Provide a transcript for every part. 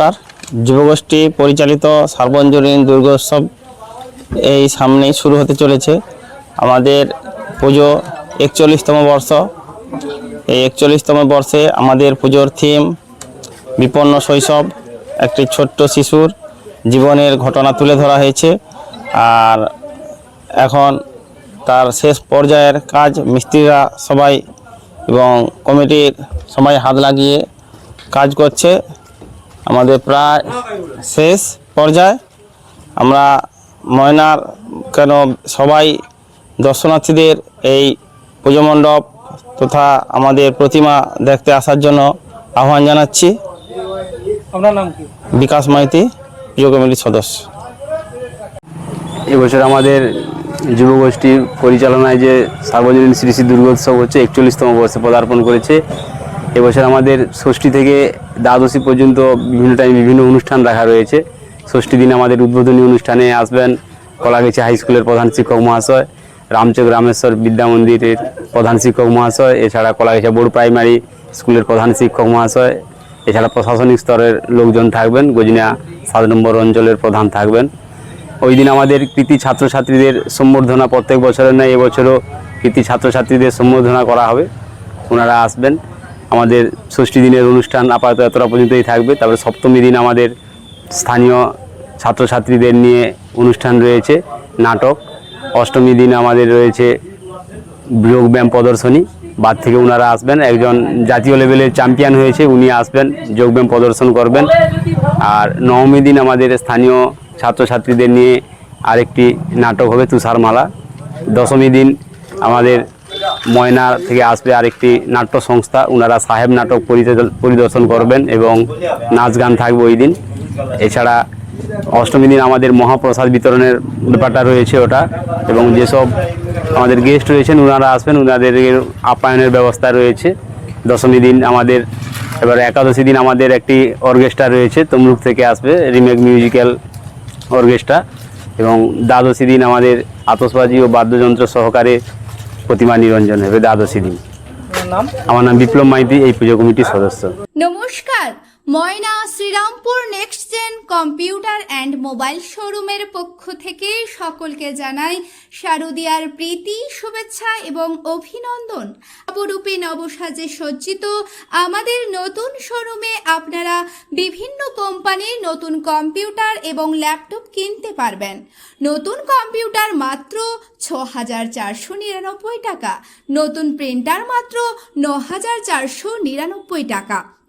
নমস্কার যুবগোষ্ঠী পরিচালিত সার্বজনীন দুর্গোৎসব এই সামনেই শুরু হতে চলেছে। আমাদের পুজো একচল্লিশতম বর্ষ। এই একচল্লিশতম বর্ষে আমাদের পুজোর থিম বিপন্ন শৈশব, একটি ছোট্ট শিশুর জীবনের ঘটনা তুলে ধরা হয়েছে। আর এখন তার শেষ পর্যায়ের কাজ মিস্ত্রিরা সবাই এবং কমিটির সবাই হাত লাগিয়ে কাজ করছে। আমাদের প্রায় শেষ পর্যায়ে। আমরা ময়নার কেন সবাই দর্শনার্থীদের এই পুজো মণ্ডপ তথা আমাদের প্রতিমা দেখতে আসার জন্য আহ্বান জানাচ্ছি। আপনার নাম কি? বিকাশ মাইতি পুজো কমিটির সদস্য। এবছর আমাদের যুবগোষ্ঠী পরিচালনায় যে সার্বজনীন শ্রী শ্রী দুর্গোৎসব হচ্ছে একচল্লিশতম বর্ষে পদার্পণ করেছে। এবছর আমাদের ষষ্ঠী থেকে দ্বাদশী পর্যন্ত বিভিন্ন টাইম বিভিন্ন অনুষ্ঠান রাখা রয়েছে। ষষ্ঠী দিন আমাদের উদ্বোধনী অনুষ্ঠানে আসবেন কলাগেছি হাই স্কুলের প্রধান শিক্ষক মহাশয় রামচক রামেশ্বর বিদ্যা মন্দিরের প্রধান শিক্ষক মহাশয়, এছাড়া কলাগেছা বোর্ড প্রাইমারি স্কুলের প্রধান শিক্ষক মহাশয়, এছাড়া প্রশাসনিক স্তরের লোকজন থাকবেন গজিনা সাত নম্বর অঞ্চলের প্রধান থাকবেন। ওই দিন আমাদের কৃতি ছাত্রছাত্রীদের সম্বর্ধনা প্রত্যেক বছরের নয় এবছরও কৃতি ছাত্রছাত্রীদের সম্বর্ধনা করা হবে। ওনারা আসবেন। আমাদের ষষ্ঠী দিনের অনুষ্ঠান আপাতত এতটা পর্যন্তই থাকবে। তারপরে সপ্তমী দিন আমাদের স্থানীয় ছাত্রছাত্রীদের নিয়ে অনুষ্ঠান রয়েছে, নাটক। অষ্টমী দিন আমাদের রয়েছে যোগব্যায়াম প্রদর্শনী। বাদ থেকে ওনারা আসবেন, একজন জাতীয় লেভেলের চ্যাম্পিয়ন হয়েছে, উনি আসবেন যোগব্যায়াম প্রদর্শন করবেন। আর নবমী দিন আমাদের স্থানীয় ছাত্রছাত্রীদের নিয়ে আরেকটি নাটক হবে তুষারমালা। দশমী দিন আমাদের ময়না থেকে আসবে আরেকটি নাট্য সংস্থা। ওনারা সাহেব নাটক পরিদর্শন করবেন এবং নাচ গান থাকবে ওই দিন। এছাড়া অষ্টমী দিন আমাদের মহাপ্রসাদ বিতরণের ব্যাপারটা রয়েছে ওটা। এবং যেসব আমাদের গেস্ট রয়েছেন ওনারা আসবেন। ওনাদের আপ্যায়নের ব্যবস্থা রয়েছে। দশমী দিন আমাদের এবার একাদশী দিন আমাদের একটি অর্কেস্ট্রা রয়েছে, তমলুক থেকে আসবে রিমেক মিউজিক্যাল অর্কেস্ট্রা। এবং দ্বাদশী দিন আমাদের আতসবাজি ও বাদ্যযন্ত্র সহকারে প্রতিমা নিরঞ্জন হবে, দ্বাদশী দিন। নাম আমার নাম বিপ্লব মাইতি, এই পুজো কমিটির সদস্য। নমস্কার, Moyna Srirampur next gen computer and mobile শোরুমের পক্ষ থেকে সকলকে জানাই শারদিয়ার প্রীতি, শুভেচ্ছা এবং অভিনন্দন। অপরূপে নবসাজে সজ্জিত আমাদের নতুন শোরুমে আপনারা বিভিন্ন কোম্পানির নতুন কম্পিউটার এবং ল্যাপটপ কিনতে পারবেন। নতুন কম্পিউটার মাত্র ছ হাজার চারশো নিরানব্বই টাকা। নতুন প্রিন্টার মাত্র ন হাজার চারশো নিরানব্বই টাকা।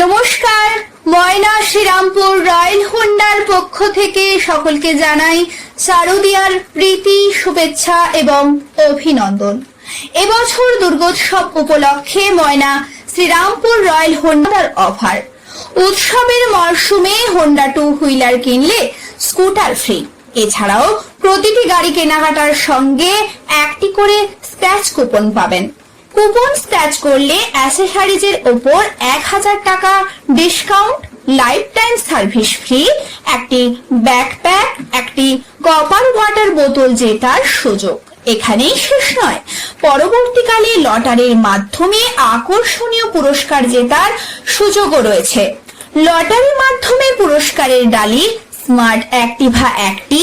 নমস্কার, ময়না শ্রীরামপুর রয়্যাল হোন্ডার পক্ষ থেকে সকলকে জানাই শারদিয়ার প্রীতি, শুভেচ্ছা এবং অভিনন্দন। এবছর দুর্গোৎসব উপলক্ষে ময়না শ্রীরামপুর রয়্যাল হোন্ডার অফার। উৎসবের মরশুমে হোন্ডা টু হুইলার কিনলে স্কুটার ফ্রি। এছাড়াও প্রতিটি গাড়ি কেনাকাটার সঙ্গে একটি করে স্ক্র্যাচ কুপন পাবেন। কুপন স্ক্র্যাচ করলে অ্যাসেসারিজের ওপর এক হাজার টাকা discount life time service free, একটি ব্যাকপ্যাক, একটি কপার ওয়াটার বোতল জেতার সুযোগ। এখানেই শেষ নয়। পরবর্তীকালে লটারির মাধ্যমে আকর্ষণীয় পুরস্কার জেতার সুযোগও রয়েছে। লটারির মাধ্যমে পুরস্কারের ডালি, স্মার্ট অ্যাক্টিভা একটি,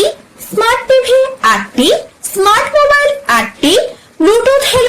স্মার্ট টিভি আটটি, স্মার্ট মোবাইল আটটি, ব্লুটুথ হেলমেট